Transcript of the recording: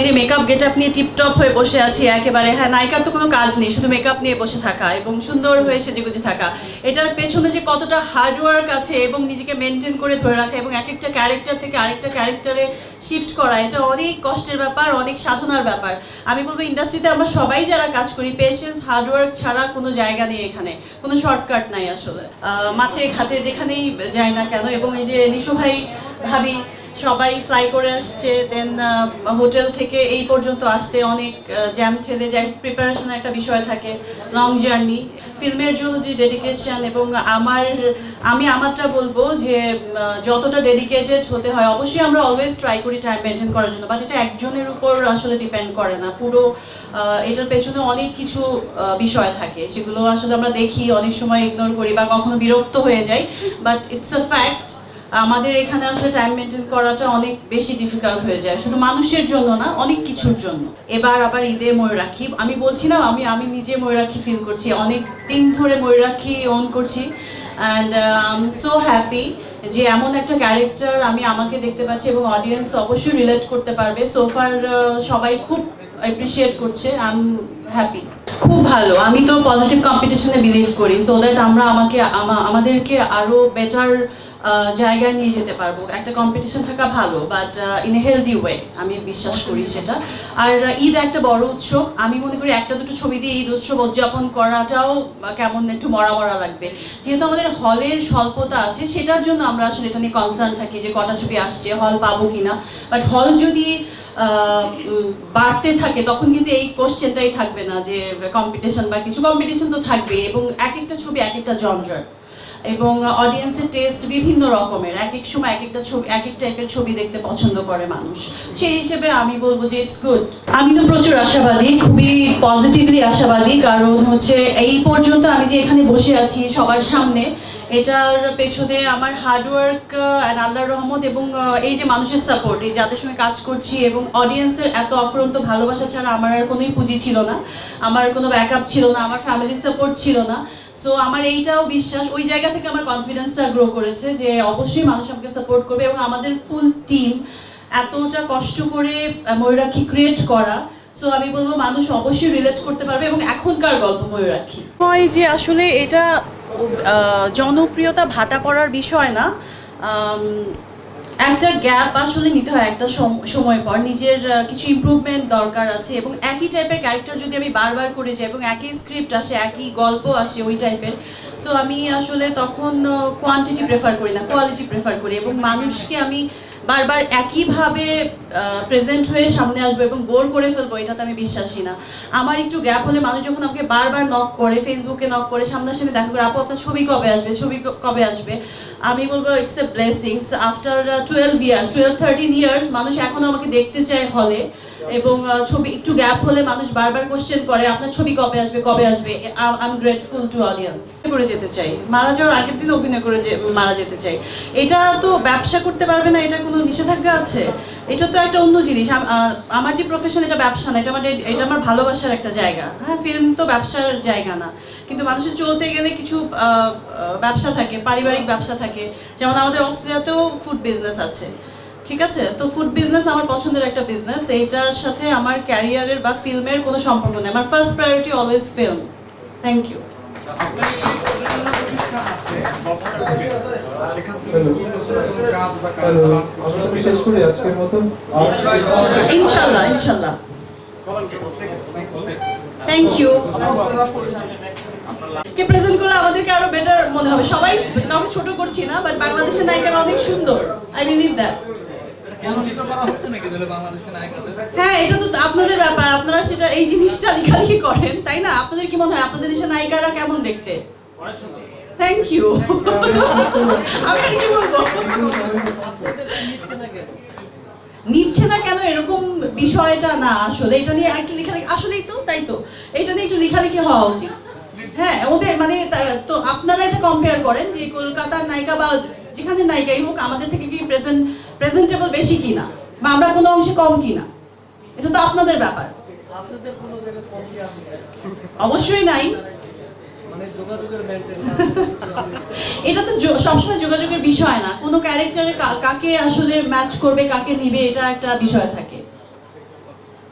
এই যে makeup gate নিয়ে টিপটপ হয়ে বসে আছি, একেবারে হ্যাঁ নায়িকার তো কোনো কাজ নেই, শুধু মেকআপ নিয়ে বসে থাকা এবং সুন্দর হয়ে সেজেগুজে থাকা। এটার পেছনে যে কতটা হার্ডওয়ার্ক আছে এবং নিজেকে মেনটেন করে ধরে রাখা এবং এক একটা ক্যারেক্টার থেকে আরেকটা ক্যারেক্টারে শিফট করা, এটা অনেক কষ্টের ব্যাপার, অনেক সাধনার ব্যাপার। আমি বলব ইন্ডাস্ট্রিতে আমরা সবাই যারা কাজ করি পেশেন্স হার্ডওয়ার্ক ছাড়া কোনো জায়গা নেই এখানে, কোনো শর্টকাট নাই আসলে। মাঠে, ঘাটে যেখানেই যায় না কেন, এবং এই যে নিশু ভাই, ভাবি সবাই ফ্লাই করে আসছে দেন হোটেল থেকে এই পর্যন্ত আসতে অনেক জ্যাম ঠেলে যায়। প্রিপারেশন একটা বিষয় থাকে লং জার্নি ফিল্মের জন্য যে ডেডিকেশন এবং আমার, আমি আমারটা বলব যে যতটা ডেডিকেটেড হতে হয়, অবশ্যই আমরা অলওয়েজ ট্রাই করি টাইম মেনটেন করার জন্য বাট এটা একজনের উপর আসলে ডিপেন্ড করে না। পুরো এটার পেছনে অনেক কিছু বিষয় থাকে, সেগুলো আসলে আমরা দেখি, অনেক সময় ইগনোর করি বা কখনো বিরক্ত হয়ে যাই বাট ইটস আ ফ্যাক্ট আমাদের এখানে আসলে টাইম মেনটেন করাটা অনেক বেশি ডিফিকাল্ট হয়ে যায়। শুধু মানুষের জন্য না, অনেক কিছুর জন্য। এবার আবার ঈদে ময়ূরাক্ষী। আমি বলছি না, আমি আমি নিজে ময়ূরাক্ষী ফিল করছি। অনেক দিন ধরে ময়ূরাক্ষী অন করছি। অ্যান্ড সো হ্যাপি যে এমন একটা ক্যারেক্টার আমি আমাকে দেখতে পাচ্ছি এবং অডিয়েন্স অবশ্যই রিলেট করতে পারবে। সোফার সবাই খুব অ্যাপ্রিসিয়েট করছে। আই এম হ্যাপি খুব ভালো। আমি তো পজিটিভ কম্পিটিশনে বিলিভ করি। সো দ্যাট আমরা আমাকে আমাদেরকে আরও বেটার জায়গায় নিয়ে যেতে পারব। একটা কম্পিটিশন থাকা ভালো but in a healthy way আমি বিশ্বাস করি সেটা। আর ঈদ একটা বড় উৎসব। আমি মনে করি একটা দুটো ছবি দিয়ে ঈদ উৎসব উদযাপন করাটাও কেমন একটু মরা মরা লাগবে। যেহেতু আমাদের হলের স্বল্পতা আছে, সেটার জন্য আমরা আসলে এটা নিয়ে কনসার্ন থাকি যে কটা ছবি আসছে, হল পাবো কিনা। বাট হল যদি বাড়তে থাকে, তখন কিন্তু এই কোশ্চেনটাই থাকবে না যে কম্পিটিশন বা কিছু। কম্পিটিশন তো থাকবে এবং এক একটা ছবি এক একটা জনরার এবং অডিয়েন্সের টেস্ট বিভিন্ন রকমের। এক এক সময় এক একটা ছবি, এক এক টাইপের ছবি দেখতে পছন্দ করে মানুষ। সেই হিসেবে আমি বলব যে ইটস গুড আমি তো প্রচুর আশাবাদী, খুবই পজিটিভলি আশাবাদী। কারণ হচ্ছে এই পর্যন্ত আমি যে এখানে বসে আছি সবার সামনে, এটার পেছনে আমার হার্ডওয়ার্ক অ্যান্ড আল্লাহর রহমত এবং এই যে মানুষের সাপোর্ট এই যাদের সঙ্গে কাজ করছি এবং অডিয়েন্সের এত অফরন্ত ভালোবাসা ছাড়া আমার আর কোনোই পুঁজি ছিল না। আমার কোনো ব্যাকআপ ছিল না, আমার ফ্যামিলির সাপোর্ট ছিল না। সো আমার এইটাও বিশ্বাস, ওই জায়গা থেকে আমার কনফিডেন্সটা গ্রো করেছে যে অবশ্যই মানুষ আমাকে সাপোর্ট করবে এবং আমাদের ফুল টিম এতটা কষ্ট করে ময়ূরাক্ষী ক্রিয়েট করা। সো আমি বলব মানুষ অবশ্যই রিলেট করতে পারবে এবং এখনকার গল্প ময়ূরাক্ষী। হয় যে আসলে এটা জনপ্রিয়তা ভাটা পড়ার বিষয় না। একটা গ্যাপ আসলে নিতে হয় একটা সময় পর। নিজের কিছু ইম্প্রুভমেন্ট দরকার আছে এবং একই টাইপের ক্যারেক্টার যদি আমি বারবার করে যাই এবং একই স্ক্রিপ্ট আসে, একই গল্প আসে ওই টাইপের সো আমি আসলে তখন কোয়ান্টিটি প্রেফার করি না কোয়ালিটি প্রেফার করি এবং মানুষকে আমি বারবার একইভাবে প্রেজেন্ট হয়ে সামনে আসব এবং বোর করে ফেলব, এটাতে আমি বিশ্বাসী না। আমার একটু গ্যাপ হলে মানুষ যখন আমাকে বারবার নক করে ফেসবুকে নক করে, সামনাসামনি দেখা করে, আপু, আপনার ছবি কবে আসবে? ছবি কবে আসবে? আমি বলব it's a blessings after twelve years twelve thirteen years মানুষ এখনও আমাকে দেখতে চায় হলে এবং ছবি, একটু গ্যাপ হলে মানুষ বারবার কোশ্চেন করে, আপনার ছবি কবে আসবে? কবে আসবে? I am grateful to audience করে যেতে চাই। মারা যাওয়ার আগের দিন অভিনয় করে যে মারা যেতে চাই। এটা তো ব্যবসা করতে পারবে না, এটা কোনো নিষেধাজ্ঞা আছে? এটা তো একটা অন্য জিনিস। আম- আমার যে প্রফেশন এটা ব্যবসা না, এটা আমার এটা আমার ভালোবাসার একটা জায়গা। হ্যাঁ ফিল্ম তো ব্যবসার জায়গা না। কিন্তু মানুষের চলতে গেলে কিছু ব্যবসা থাকে, পারিবারিক ব্যবসা থাকে। যেমন আমাদের অস্ট্রেলিয়াতেও ফুড বিজনেস আছে। ঠিক আছে? তো ফুড বিজনেস আমার পছন্দের একটা বিজনেস এইটার সাথে আমার ক্যারিয়ারের বা ফিল্মের কোনো সম্পর্ক নেই। আমার first priority always film thank you ইনশাল্লাহ ইনশাল্লাহ। থ্যাংক ইউ কে করলে আমাদেরকে আরও বেটার মনে হবে। সবাই কাউকে ছোট করছি না বাট বাংলাদেশের নায়িকারা অনেক সুন্দর। আই বিলিভ দ্যাট হ্যাঁ এটা তো আপনাদের ব্যাপার। আপনারা সেটা এই জিনিসটা লেখালেখি করেন, তাই না? আপনাদের কি মনে হয় আপনাদের দেশের নায়িকারা কেমন দেখতে? ইউ নিচ্ছে না কেন? এরকম বিষয়টা না, আসলে। এটা নিয়ে একটু লেখালেখি আসলেই তো, তাই তো। এটা নিয়ে একটু লেখালেখি হওয়া উচিত। হ্যাঁ ওদের মানে তা- তো আপনারা এটা কম্পেয়ার করেন যে কলকাতার নায়িকা বা যেখানে নায়িকাই হোক, আমাদের থেকে কি প্রেজেন্ট প্রেজেন্টেবল বেশি কিনা? বা আমরা কোনো অংশে কম কিনা? এটা তো আপনাদের ব্যাপার। অবশ্যই নাই। মানে এটা তো সবসময় যোগাযোগের বিষয় না। কোনো ক্যারেক্টারে কাকে আসলে ম্যাচ করবে কাকে নিবে এটা একটা বিষয় থাকে।